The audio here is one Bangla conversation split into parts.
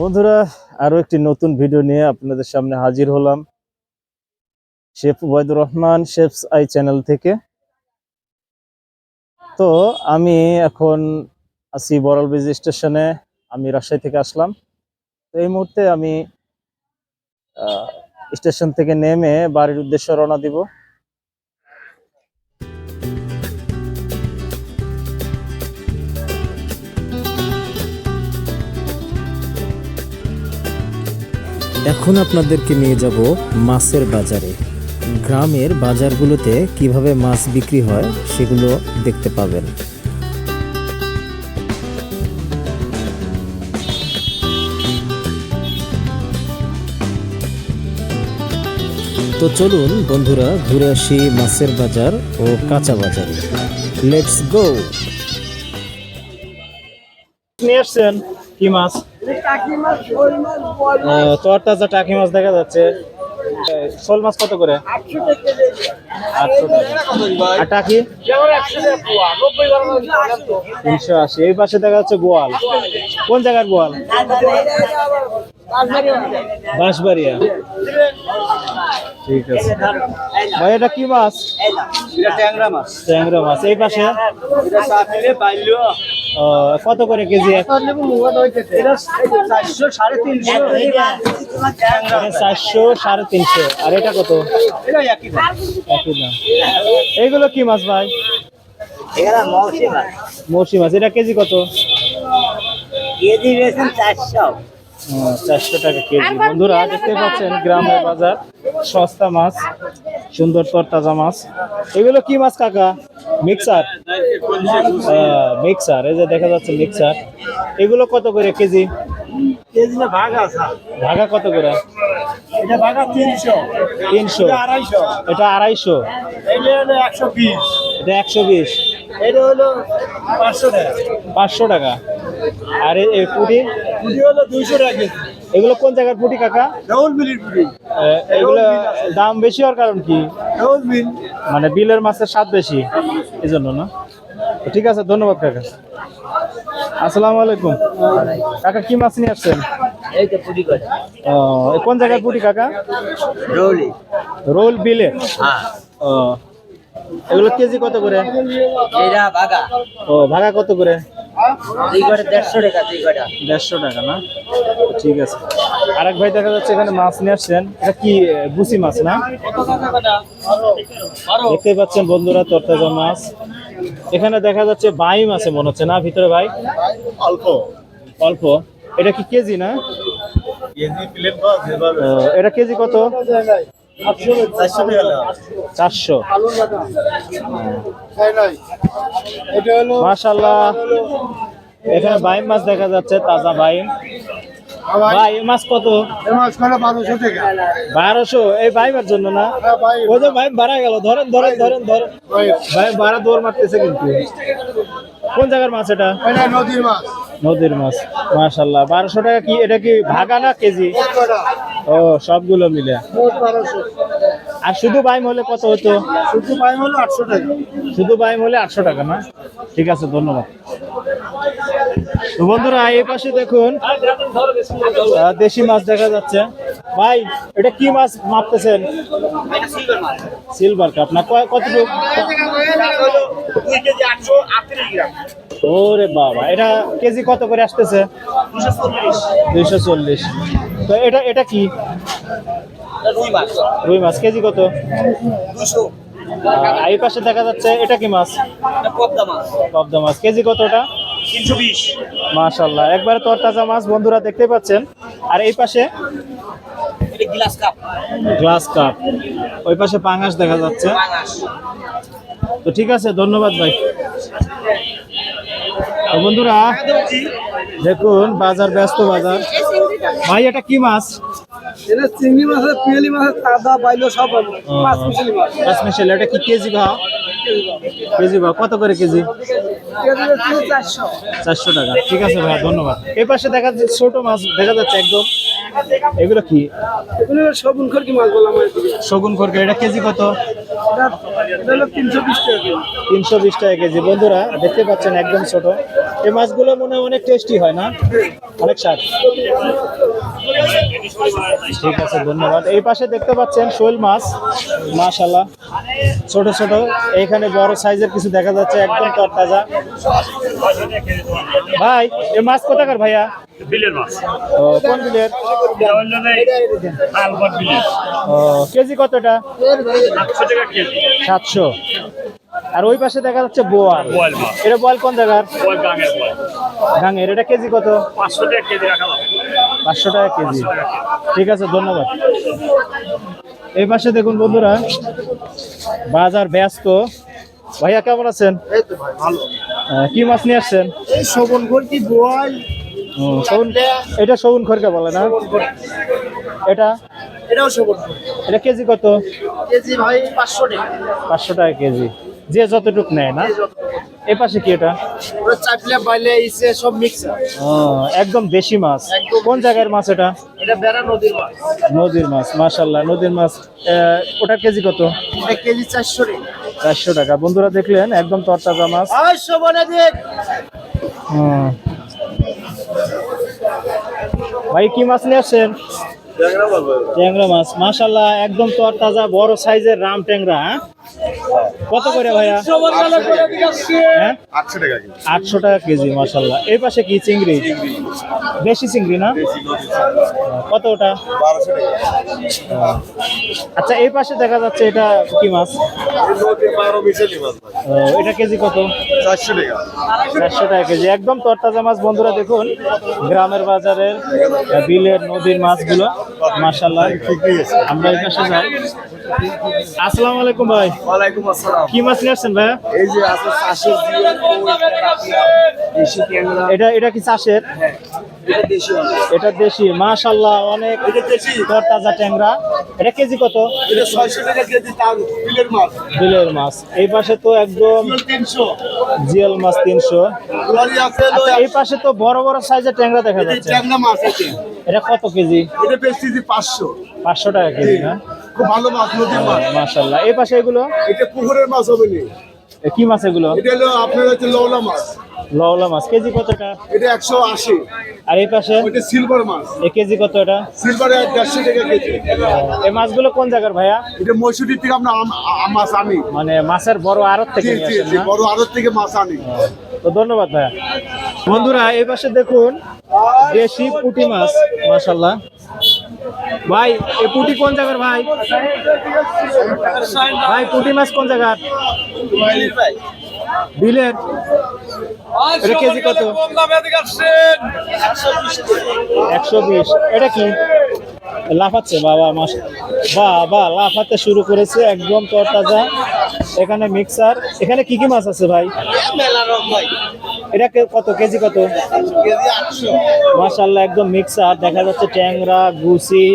বন্ধুরা, আরও একটি নতুন ভিডিও নিয়ে আপনাদের সামনে হাজির হলাম। Chef Waidur Rahman, chefs eye channel থেকে। তো আমি এখন আছি বড়াল ব্রিজ স্টেশনে, আমি রাজশাহী থেকে আসলাম। তো এই মুহূর্তে আমি স্টেশন থেকে নেমে বাড়ির উদ্দেশ্যে রওনা দিব। এখন আপনাদেরকে নিয়ে যাব মাছের বাজারে। গ্রামের বাজারগুলোতে কীভাবে মাছ বিক্রি হয় সেগুলো দেখতে পাবেন। তো চলুন বন্ধুরা, ঘুরে আসি মাছের বাজার ও কাঁচা বাজারে। লেটস গো নিয়ে আসছেন কি মাছ? তোর তাজা টাকি মাছ দেখা যাচ্ছে। শোল মাছ কত করে? আটশো টাকা। আর টাকি? তিনশো আশি। এই পাশে দেখা যাচ্ছে গোয়াল। কোন জায়গার গোয়াল? বাঁশবাড়িয়া। ঠিক আছে। ভাই এটা কি মাছ? ট্যাংরা মাছ। ট্যাংরা মাছ। এই পাশে? কত করে কেজি? চারশো সাড়ে তিনশো। আর এটা কত? একই দাম। এইগুলো কি মাছ ভাই? মৌসি মাছ। এটা কেজি কত? কেজি চারশো চারশো টাকা কেজি। বন্ধুরা, দেখতে পাচ্ছেন গ্রামের বাজার। সস্তা মাছ, সুন্দর তরতাজা মাছ। এগুলো কি মাছ, কাকা? মিক্সার? মিক্সার এই যে দেখা যাচ্ছে মিক্সার এগুলো কত করে কেজি? ভাগা কত করে? তিনশো। এটা আড়াইশো। এটা একশো বিশ। এটা একশো বিশ। পাঁচশো টাকা। আর এই পুঁটি? হলো দুইশো টাকা এগুলো কোন জায়গার পুঁটি কাকা? মিলির এগুলো দাম বেশি হওয়ার কারণ কি? মিল। মানে বিলের মাছের স্বাদ বেশি। এই জন্য না? ঠিক আছে ধন্যবাদ কাকা। আসসালামু আলাইকুম। কাকা কি মাছ নিয়ে আসছেন? এই তো কোন জায়গায় পুঁটি কাকা? রৌলি। রোল বিলে? হ্যাঁ। ও এগুলো কেজি কত করে? বাগা ও ভাগা কত করে? দেড়শো টাকা দেড়শো টাকা না? ঠিক আছে। আরেক ভাই দেখা যাচ্ছে এখানে মাছ নিয়ে আসছেন। এটা কি মাছ না? দেখতেই পাচ্ছেন বন্ধুরা তরতাজা মাছ। এখানে দেখা যাচ্ছে বাইম আছে মনে হচ্ছে না ভিতরে ভাই? অল্প। অল্প। এটা কি কেজি না? এটা কেজি কত? চারশো হলো এখানে বাইম মাছ দেখা যাচ্ছে তাজা বাইম। ভাই এই মাছ কত? এই মাছ কত বারোশো টাকা। বারোশো? এই ভাইবার জন্য না। ওই যে বাড়া গেল ধরেন ধরেন ধরেন ধরেন। ভাই। বাড়া দৌড় মারতেছে কিন্তু। কোন জায়গার মাছ এটা নদীর মাছ। নদীর মাছ মাশাল্লাহ বারোশো টাকা কি এটা কি ভাগা না কেজি? ও সবগুলো মিলে। আর শুধু বাইম হলে কত হতো? শুধু পাইম হলো আটশো টাকা। শুধু বাইম হলে আটশো টাকা না? ঠিক আছে ধন্যবাদ। তো বন্ধুরা এই পাশে দেখুন দেশি মাছ দেখা যাচ্ছে। ভাই এটা কি মাছ মাপতেছেন? সিলভার কাপ না কতটুকু? দুই কেজি আটশো আটত্রিশ গ্রাম। ওরে বাবা এটা কেজি কত করে আসতেছে? দুইশো চল্লিশ। তো এটা এটা কি? রুই মাছ। রুই মাছ কেজি কত? দুশো এই পাশে দেখা যাচ্ছে এটা কি মাছ? পদ্মা মাছ। পদ্মা মাছ। কেজি কত ওটা? তিনশো বিশ। মাশাল্লাহ একবারে তরতাজা মাছ বন্ধুরা দেখতে পাচ্ছেন। আর এই পাশে? Glass carp. Glass carp. ওই পাশে পাঙাশ দেখা যাচ্ছে। তো ঠিক আছে ধন্যবাদ ভাই। তো বন্ধুরা দেখুন বাজার ব্যস্ত বাজার। ভাই এটা কি মাছ? এটা চিংড়ি মাছের পিয়ালি মাছের কাদা বাইলো সব মাছ মিশালি মাছ। মিশাল এটা কি কেজি ভাও কেজি ভাও কত করে কেজি? চারশো টাকা। ঠিক আছে ভাইয়া, ধন্যবাদ। এই পাশে দেখা যাচ্ছে ছোট মাছ, দেখা যাচ্ছে একদম। এগুলো কি? এগুলো সবুন খরকি মাছ বললাম শগুন খড়কে, এটা কেজি কত। তিনশো বিশ টাকা কেজি। বন্ধুরা, দেখতে পাচ্ছেন একদম ছোট। এই মাছগুলো মনে হয় অনেক টেস্টি হয় না? অনেক স্বাদ। ঠিক আছে ধন্যবাদ। এই পাশে দেখতে পাচ্ছেন শোল মাছ মাশাল্লাহ ছোট ছোট এইখানে বড় সাইজের কিছু দেখা যাচ্ছে একদম তরতাজা। ভাই এ মাছ কোথাকার ভাইয়া? বিলের মাছ। ও, কোন বিলের? ও কেজি কতটা আটশো টাকা কেজি সাতশো। আর ওই পাশে দেখা যাচ্ছে বোয়াল। বয়েল মাছ। এটা বয়েল কোন জায়গার? গাঙের এটা কেজি কত? পাঁচশো টাকা কেজি রাখা পাঁচশো টাকা কেজি। ঠিক আছে ধন্যবাদ। এই পাশে দেখুন বন্ধুরা বাজার ব্যস্ত। ভাইয়া কেমন আছেন? কি মাছ নিয়ে আসছেন? শোভন বোয়াল এটা শগুন খড়কা বলে না? এটা? এটাও শোভন এটা কেজি কত? কেজি ভাই পাঁচশো টাকা। পাঁচশো টাকা কেজি। যে যতটুক নেয় না? এই পাশে কি এটা? চাটলে বাইলে ইসে সব মিক্স ও, একদম দেশি মাছ। কোন জায়গার মাছ এটা? এটা বেড়া নদীর মাছ। নদীর মাছ মাশাল্লাহ নদীর মাছ। আহ, ওটার কেজি কত? এটা কেজি চারশো টাকা। চারশো টাকা। বন্ধুরা দেখলেন একদম তরতাজা মাছ। আর শোভনে দেখ হুম। ভাই কি মাছ নিয়ে আসছেন? ট্যাংরা মাছ মাশাল্লাহ একদম তরতাজা বড় সাইজের রাম ট্যাংরা হ্যাঁ? কত করে ভাইয়া? হ্যাঁ? আটশো টাকা কেজি মাশাল্লাহ এই পাশে কি চিংড়ি? দেশি চিংড়ি না? কত ওটা? আচ্ছা এই পাশে দেখা যাচ্ছে এটা কি মাছ? এটা কেজি কত? চারশো টাকা। কেজি। একদম তরতাজা মাছ বন্ধুরা দেখুন গ্রামের বাজারের বিলের নদীর মাছগুলো মাশাল্লাহ আমরা এই পাশে যাই। আসসালামু আলাইকুম ভাই। ওয়ালাইকুম আসসালাম। কি মাছ নিয়ে আসছেন ভাইয়া? এই যে আছে চাষের দেশি ক্যাংরা এটা এটা কি চাষের? এটা দেশি এটা দেশি মাশাল্লাহ অনেক তরতাজা ট্যাংরা। এটা কেজি কত? এটা ছয়শো টাকা কেজি তার বিলের মাছ। বিলের মাছ। এই পাশে তো একদম তিনশো। জিয়াল মাছ তিনশো। আচ্ছা এই পাশে তো বড় বড় সাইজের ট্যাংরা দেখা যাচ্ছে। ট্যাংরা মাছ আছে। এটা কত কেজি? এটা বেশি যে পাঁচশো। পাঁচশো টাকা কেজি না? খুব ভালো মাছ নদীর মাছ। মাশাল্লাহ এই পাশে এগুলো? এটা পুকুরের মাছ হবে নি। কি মাছ এগুলো? এটা হলো আপনার হচ্ছে লওলা মাছ। লওলা মাছ। কেজি কতটা এটা? একশো আশি। আর এই পাশে? ওইটা সিলভার মাছ। এ কেজি কত এটা? সিলভার দেড়শো টাকা কেজি। এই মাছগুলো কোন জায়গার ভাইয়া? এটা মসুরির থেকে আমরা মাছ আনি। মানে মাছের বড় আড়ত থেকে নিয়ে আসেন বড় আড়ত থেকে মাছ আনি। তো ধন্যবাদ ভাইয়া। বন্ধুরা এই পাশে দেখুন দেশি পুঁটি মাছ মাশাল্লাহ ভাই, এ পুঁটি কোন জায়গার ভাই? ভাই, পুঁটি মাছ কোন জায়গার? বিলের। এটা কেজি কত? একশো বিশ। এটা কি? লাফাচ্ছে, বাবা মাস বাবা, লাফাতে শুরু করেছে একদম তরতাজা। এখানে মিক্সার এখানে কি কি মাছ আছে ভাই? এটা কে- কত? কেজি কত? মাশাল্লাহ একদম মিক্সার। দেখা যাচ্ছে ট্যাংরা গুসি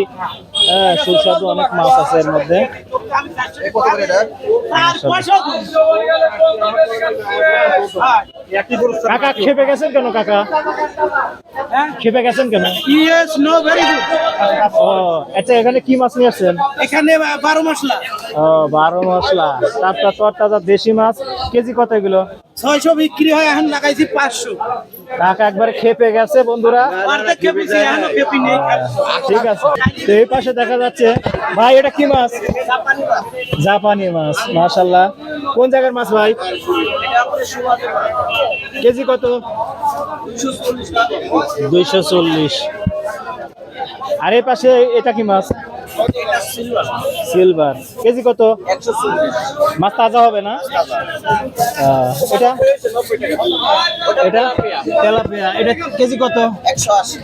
হ্যাঁ সুস্বাদু অনেক মাছ আছে এর মধ্যে। কাকা খেপে গেছেন কেন কাকা? খেপে গেছেন কেন? ইয়েস নো ভেরি গুড ও আচ্ছা এখানে কি মাছ নিয়ে আসছেন? এখানে বারো মশলা। ও বারো মশলা। টাটকা তরতাজা দেশি মাছ। কেজি কত এগুলো? ছয়শো বিক্রি হয় এখন লাগাইছি পাঁচশো। কাকা একবার খেপে গেছে বন্ধুরা। ঠিক আছে। তো এই পাশে দেখা যাচ্ছে ভাই এটা কি মাছ? জাপানি মাছ মাশাল্লাহ কোন জায়গার মাছ ভাই? কেজি কত? দুইশো চল্লিশ। আর এই পাশে এটা কি মাছ? সিলভার কেজি কত? মাছ তাজা হবে না? এটা? এটা? তেলাপিয়া। এটা কেজি কত?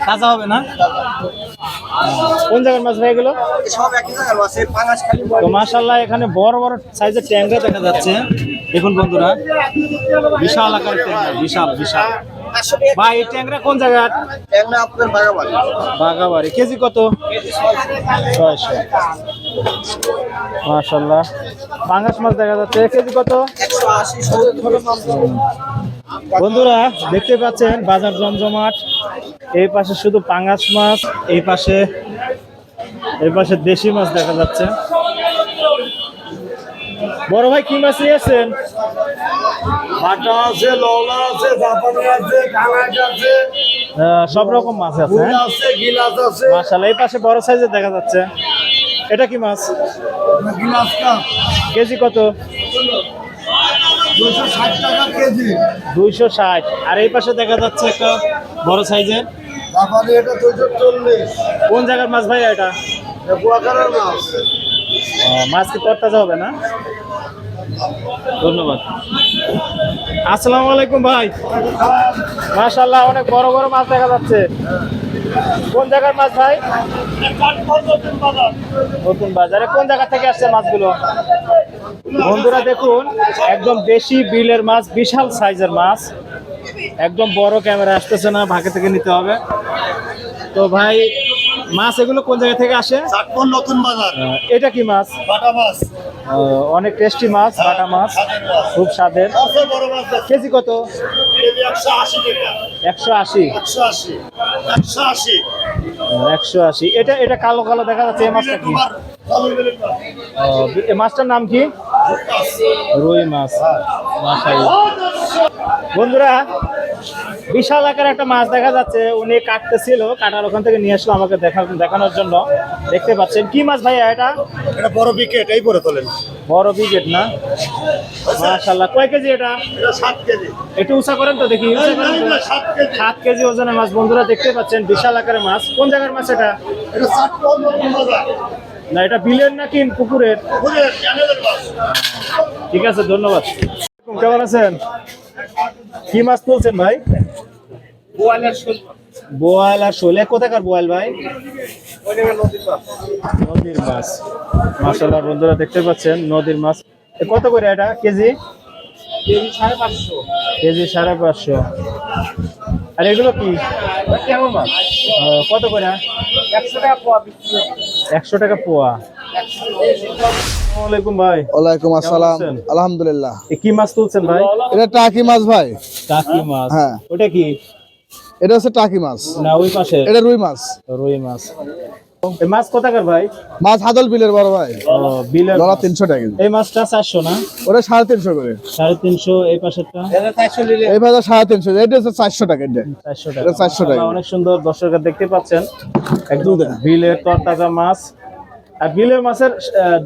তাজা হবে না? কোন জায়গার মাছ ভাই এগুলো? সব একই জায়গার মাছ এই পাঙাশ খালি তো মাশাল্লাহ এখানে বড় বড় সাইজের ট্যাংরা দেখা যাচ্ছে। দেখুন বন্ধুরা, বিশাল আকারের বিশাল বিশাল। ভাই এই ট্যাংরা কোন জায়গার ট্যাংরা আপনার বাগাবাড়ি। বাগাবাড়ি। কেজি কত? ছয়শো। মাশাল্লাহ পাঙ্গাস মাছ দেখা যাচ্ছে। কেজি কত? বন্ধুরা দেখতে পাচ্ছেন বাজার জমজমাট। এই পাশে শুধু পাঙ্গাস মাছ এই পাশে এই পাশে দেশি মাছ দেখা যাচ্ছে। বড় ভাই কি মাছ বাটা আছে লওলা আছে জাপানি আছে কানাজ আছে। আহ, সব রকম মাছ আছে হ্যাঁ? আছে গিলাস আছে। মাশাআল্লাহ এই পাশে বড় সাইজের দেখা যাচ্ছে। এটা কি মাছ? গিলাস কাপ কেজি কত? টাকা কেজি। দুইশো ষাট। আর এই পাশে দেখা যাচ্ছে একটা বড় সাইজের। জাপানি এটা কোন জায়গার মাছ ভাই এটা? মাছ। মাছ কি তরতাজা হবে না? ধন্যবাদ। আসসালামু আলাইকুম ভাই। মাশাআল্লাহ অনেক বড় বড় মাছ দেখা যাচ্ছে। কোন জায়গার মাছ ভাই? নতুন বাজারে। কোন জায়গা থেকে আসছে মাছগুলো? বন্ধুরা দেখুন একদম দেশি বিলের মাছ বিশাল সাইজের মাছ। একদম বড় ক্যামেরা আসতেছে না ভাগে থেকে নিতে হবে। তো ভাই মাছ এগুলো কোন জায়গা থেকে আসে? চাটপন নতুন বাজার। এটা কি মাছ? বাটা মাছ। অনেক টেস্টি মাছ বাটা মাছ খুব স্বাদের। কেজি কত? একশো আশি একশো আশি। এটা এটা কালো কালো দেখা যাচ্ছে এই মাছটা কি? মাছটার নাম কি? রুই মাছ। বন্ধুরা বিশাল আকার একটা মাছ দেখা যাচ্ছে। উনি কাটতেছিল কাটার ওখান থেকে নিয়ে আসলো আমাকে দেখা দেখানোর জন্য। দেখতে পাচ্ছেন। কি মাছ ভাইয়া এটা? এটা বড় বিকেট এই পরে তোলেন। বড় বিকেট না? মাশাল্লাহ কয় কেজি এটা? এটা সাত কেজি। একটু উঁচা করেন তো দেখি। সাত কেজি। ওজনের মাছ। বন্ধুরা দেখতে পাচ্ছেন বিশাল আকারের মাছ। কোন জায়গার মাছ এটা? না এটা বিলের নাকি পুকুরের? ঠিক আছে ধন্যবাদ। কেমন আছেন? কি মাছ তুলছেন ভাই? বোয়াল আর শোলে। কোথাকার বোয়াল ভাই? নদীর মাছ। মাসাল্লাহ বন্ধুরা দেখতে পাচ্ছেন নদীর মাছ। কত করে এটা? কেজি? কেজি সাড়ে পাঁচশো। আর এগুলো কি? কত করে? একশো টাকা পোয়া। ভাই। ওয়ালাইকুম আসসালাম। আলহামদুলিল্লাহ। কি মাছ তুলছেন ভাই? এটা টাকি মাছ ভাই। টাকি মাছ। হ্যাঁ। ওটা কি? এটা হচ্ছে টাকি মাছ। না ওই পাশে এটা রুই মাছ। রুই মাছ। এই মাছ কোথাকার ভাই? মাছ হাদল বিলের বড় ভাই। বিলের টাকা এই মাছটা চারশো না? ওটা সাড়ে তিনশো করে। এই পাশেরটা? এটা হচ্ছে চারশো টাকা এটা এটা 400 টাকা। অনেক সুন্দর দর্শকরা দেখতে পাচ্ছেন। একদম। বিলের তরতাজা মাছ। আর বিলের মাছের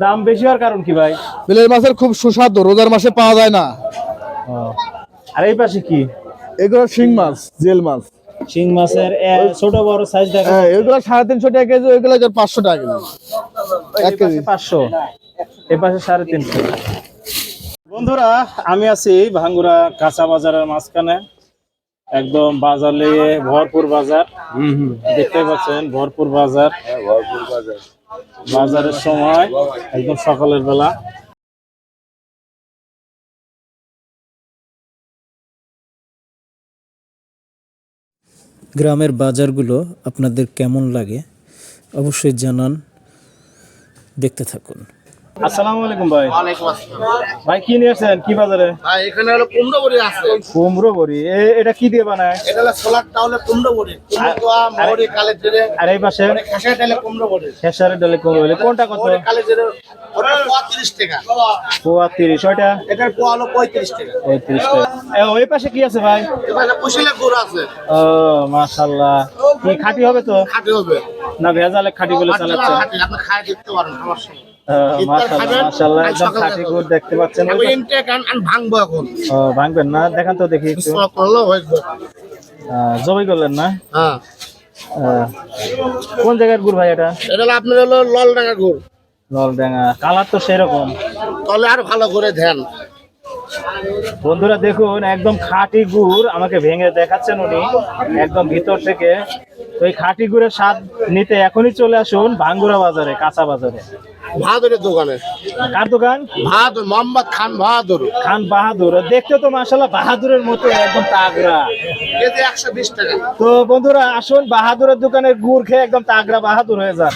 দাম বেশি হওয়ার কারণ কি ভাই? বিলের মাছের খুব সুস্বাদু রোজার মাসে পাওয়া যায় না। আর এই পাশে কি? এগুলো শিং মাছ জেল মাছ। শিং মাছের ছোট বড় সাইজ দেখা হ্যাঁ এগুলো সাড়ে তিনশো টাকা কেজি ওইগুলো যে পাঁচশো টাকা কেজি। এক কেজি। পাঁচশো। এ পাশে সাড়ে তিনশো। বন্ধুরা আমি আছি ভাঙ্গুরা কাঁচা বাজারের মাঝখানে একদম বাজার লেগে ভরপুর বাজার। দেখতে পাচ্ছেন ভরপুর বাজার। ভরপুর বাজার। বাজারের সময় একদম সকালের বেলা। গ্রামের বাজারগুলো আপনাদের কেমন লাগে অবশ্যই জানান দেখতে থাকুন। আসসালামু আলাইকুম ভাই। ভাই কি নিয়েছেন কি বাজারে? ভাই এখানে হলো কুমড়ো বড়ি আছে। কুমড়ো বড়ি। এটা কি দিয়ে বানায়? এটা হলো সোলার টাউলে কুমড়ো বড়ি। কুমড়ো মহরি কালে জিরে। আর এই পাশে? ডালে কুমড়ো বড়ি। ডালে কুমড়ো বলি কোনটা কত? কালে জিরে। ওটা পোয়া তিরিশ টাকা। পোয়া তিরিশ এটার পোয়া হলো পঁয়ত্রিশ টাকা। পঁয়ত্রিশ টাকা। ওই পাশে কি আছে ভাই? এবার কুশিলে গুড় আছে। ও মাশাল্লাহ। কি খাঁটি হবে তো? খাটি হবে। না ভেজালে খাঁটি বলে চালাচ্ছে। আপনি খাই দেখতে পারেন আমার খাঁটি দেখতে পাচ্ছেন। ভাঙবো এখন। ভাঙবেন না দেখান তো দেখি জবাই করলেন না? হ্যাঁ। কোন জায়গার গুড় ভাই এটা? আপনার হলো গুড়। কালার তো সেরকম। তাহলে আর ভালো করে ধ্যান বন্ধুরা দেখুন একদম খাঁটি গুড় আমাকে ভেঙে দেখাচ্ছেন উনি একদম ভিতর থেকে। তো এই খাঁটি গুড়ের স্বাদ নিতে এখনই চলে আসুন ভাঙ্গুরা বাজারে কাঁচা বাজারে। বাহাদুরের দোকানে। কার দোকান? বাহাদুর মোহাম্মদ খান বাহাদুর। খান বাহাদুর। দেখতে তো মাসাল্লাহ বাহাদুরের মতো একদম তাগড়া। কেজি একশো বিশ টাকা। তো বন্ধুরা আসুন বাহাদুরের দোকানের গুড় খেয়ে একদম তাগড়া বাহাদুর হয়ে যান।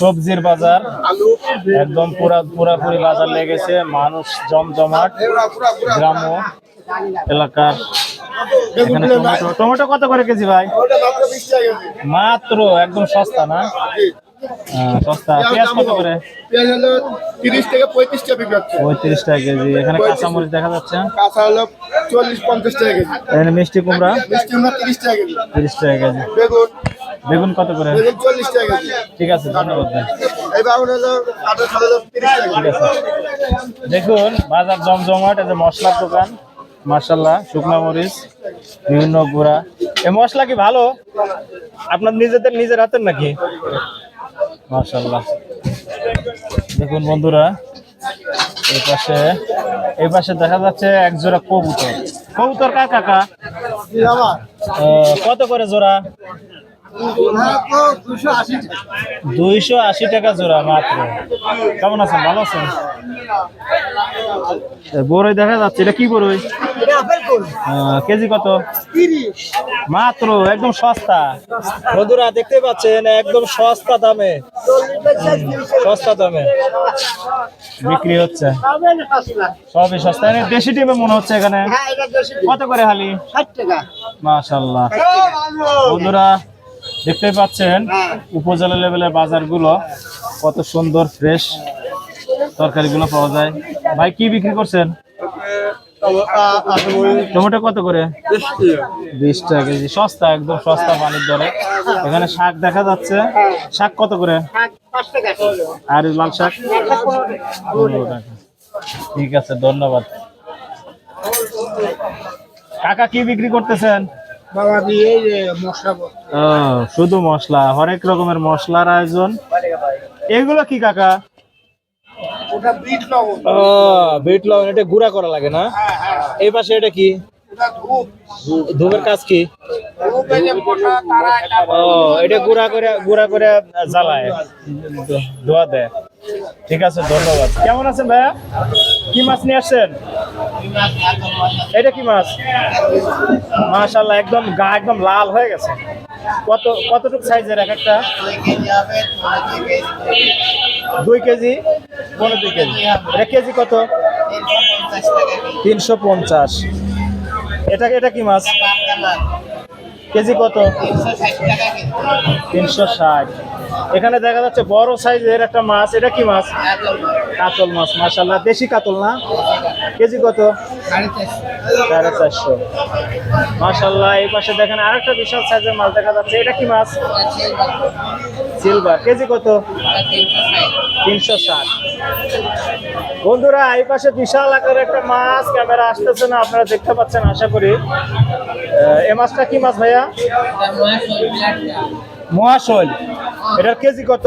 সবজির বাজার একদম পুরা পুরাপুরি বাজার লেগেছে মানুষ জমজমাট গ্রাম্য। এলাকার টমেটো। কত করে কেজি ভাই? মাত্র, একদম সস্তা না? সস্তা। পেঁয়াজ কত করে? তিরিশ থেকে পঁয়ত্রিশ টাকা পঁয়ত্রিশ টাকা কেজি। এখানে দেখা যাচ্ছে। চল্লিশ পঞ্চাশ টাকা কেজি মিষ্টি টাকা তিরিশ টাকা কেজি। বেগুন বেগুন কত করে? চল্লিশ টাকা কেজি ঠিক আছে। ধন্যবাদ হলো দেখুন, বাজার জমজমাট যে মশলার দোকান। মার্শাল্লাহ শুকনা মরিচ বিভিন্ন গুঁড়া। এ মশলা কি ভালো? আপনার নিজেদের নিজের হাতের নাকি? মার্শাল্লাহ দেখুন বন্ধুরা এই পাশে এই পাশে দেখা যাচ্ছে এক জোড়া কবুতর। কবুতর কার কাকা? আহ, কত করে জোড়া? দুইশো আশি টাকা জোড়া মাত্র। কেমন আছেন? ভালো আছেন? বড়ই দেখা যাচ্ছে। এটা কি বড়ই কেজি কত? মাত্র একদম সস্তা। বন্ধুরা দেখতে পাচ্ছেন একদম সস্তা দামে। সস্তা দামে। বিক্রি হচ্ছে। সবই সস্তা। দেশি টিমে মনে হচ্ছে এখানে। কত করে হালি? ষাট টাকা। মাশাল্লাহ। বন্ধুরা দেখতে পাচ্ছেন উপজেলা লেভেলের বাজারগুলো কত সুন্দর ফ্রেশ তরকারিগুলো পাওয়া যায়। ভাই, কি বিক্রি করছেন? টমেটো কত করে? বিশ টাকা কেজি, সস্তা, একদম সস্তা পানির দরে। এখানে শাক দেখা যাচ্ছে। শাক কত করে? আর লাল শাক? ঠিক আছে, ধন্যবাদ। কাকা, কি বিক্রি করতেছেন? বাবা দিয়ে মশলা ও, শুধু মশলা হরেক রকমের মশলার আয়োজন। এগুলো কি কাকা? ওটা বিট লবণ। ও বিট লবণ এটা গুঁড়া করা লাগে না? এই পাশে এটা কি? ধূপের কাজ কি? ও এটা গুঁড়া করে গুঁড়া করে জ্বালায়। ধোয়া দেয়। ঠিক আছে, ধন্যবাদ। কেমন আছেন ভাইয়া? কি মাছ নিয়ে আসছেন? এটা কি মাছ? মাশাল্লাহ একদম গা একদম লাল হয়ে গেছে। কত, কতটুকু সাইজের এক একটা? দুই কেজি? পনেরো দুই কেজি। এটা কেজি কত? তিনশো পঞ্চাশ। এটা এটা কি মাছ? কেজি কত? তিনশো ষাট। এখানে দেখা যাচ্ছে বড় সাইজের একটা মাছ। এটা কি মাছ? কাতল মাছ মাশাল্লাহ দেশি কাতল না? কেজি কত? সাড়ে চারশো। মাশাল্লাহ এই পাশে দেখেন আরেকটা বিশাল সাইজের মাছ দেখা যাচ্ছে। এটা কি মাছ? সিলভার। কেজি কত? তিনশো ষাট। বন্ধুরা, এই পাশে বিশাল আকারের একটা মাছ। ক্যামেরা আসতেছে না, আপনারা দেখতে পাচ্ছেন, আশা করি। এ মাছটা কি মাছ ভাইয়া? মহাশৈল। এটার কেজি কত?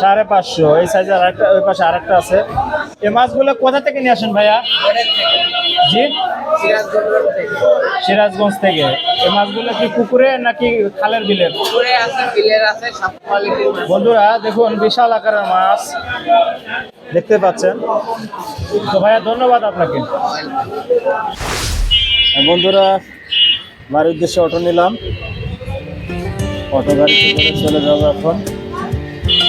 সাড়ে পাঁচশো। এই সাইজের আরেকটা ওই পাশে আরেকটা আছে। এই মাছগুলো কোথা থেকে নিয়ে আসেন ভাইয়া? জি? সিরাজগঞ্জ থেকে। এই মাছগুলো কি পুকুরে নাকি খালের বিলের? বন্ধুরা দেখুন বিশাল আকারের মাছ। দেখতে পাচ্ছেন? তো ভাইয়া ধন্যবাদ আপনাকে। বন্ধুরা বাড়ির উদ্দেশ্যে অটো নিলাম। অটো গাড়িতে করে চলে যাব এখন।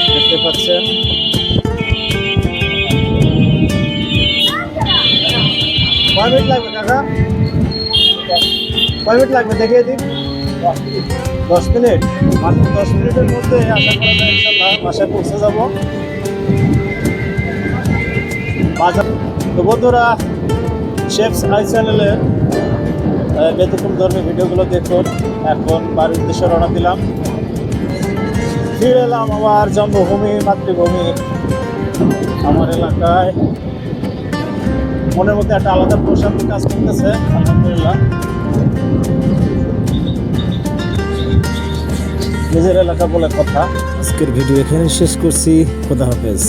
দেখতে পাচ্ছেন? কয় মিনিট লাগবে কাকা? কয় মিনিট লাগবে? দেখিয়ে দিন। দশ মিনিট? মাত্র দশ মিনিটের মধ্যে আশা করা বাসায় পৌঁছে যাব। বাজার তো বন্ধুরা শেফস আই চ্যানেলের আহ, ব্যতিক্রম ধর্মী ভিডিওগুলো দেখুন। এখন বাড়ির উদ্দেশ্যে রওনা দিলাম। ফিরে এলাম আমার জন্মভূমি, মাতৃভূমি, আমার এলাকায়। মনের মধ্যে একটা আলাদা প্রশান্তি কাজ করতেছে, আলহামদুলিল্লাহ। নিজের এলাকা বলে কথা। আজকের ভিডিও এখানে শেষ করছি। খোদা হাফেজ।